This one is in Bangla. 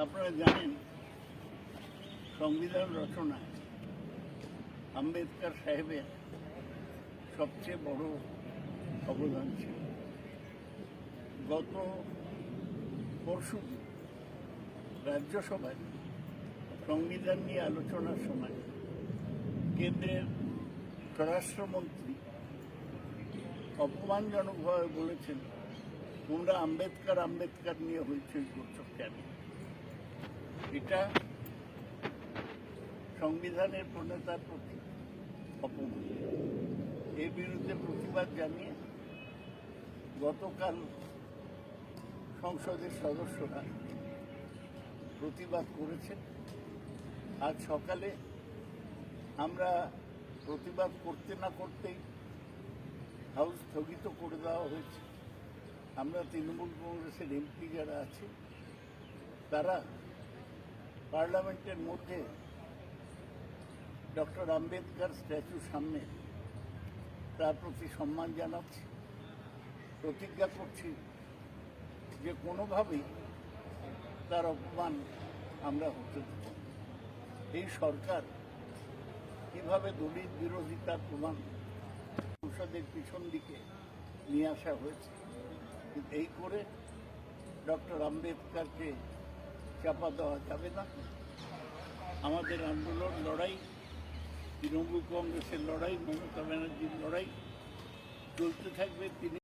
আপনারা জানেন, সংবিধান রচনায় আম্বেদকর সাহেবের সবচেয়ে বড় অবদান ছিল। গত পরশু রাজ্যসভায় সংবিধান নিয়ে আলোচনার সময় কেন্দ্রের স্বরাষ্ট্রমন্ত্রী অপমানজনকভাবে বলেছেন, তোমরা আম্বেদকর আম্বেদকর নিয়ে হইচই করছ কেন? এটা সংবিধানের প্রণেতার প্রতি অপমান। এর বিরুদ্ধে প্রতিবাদ জানিয়ে গতকাল সংসদের সদস্যরা প্রতিবাদ করেছেন। আজ সকালে আমরা প্রতিবাদ করতে না করতেই হাউস স্থগিত করে দেওয়া হয়েছে। আমরা তৃণমূল কংগ্রেসের এমপি যারা আছে, তারা পার্লামেন্টের মধ্যে ডক্টর আম্বেদকর স্ট্যাচুর সামনে তার প্রতি সম্মান জানাচ্ছি, প্রতিজ্ঞা করছি যে কোনোভাবেই তার অপমান আমরা হতে দেব এই সরকার কীভাবে দলিত বিরোধিতার প্রমাণ সংসদের পিছন দিকে নিয়ে আসা হয়েছে, এই করে ডক্টর আম্বেদকরকে চাপা দেওয়া যাবে না। আমাদের আন্দোলন লড়াই, তৃণমূল কংগ্রেসের লড়াই, মমতা ব্যানার্জির লড়াই, চলতে থাকবে, তিনি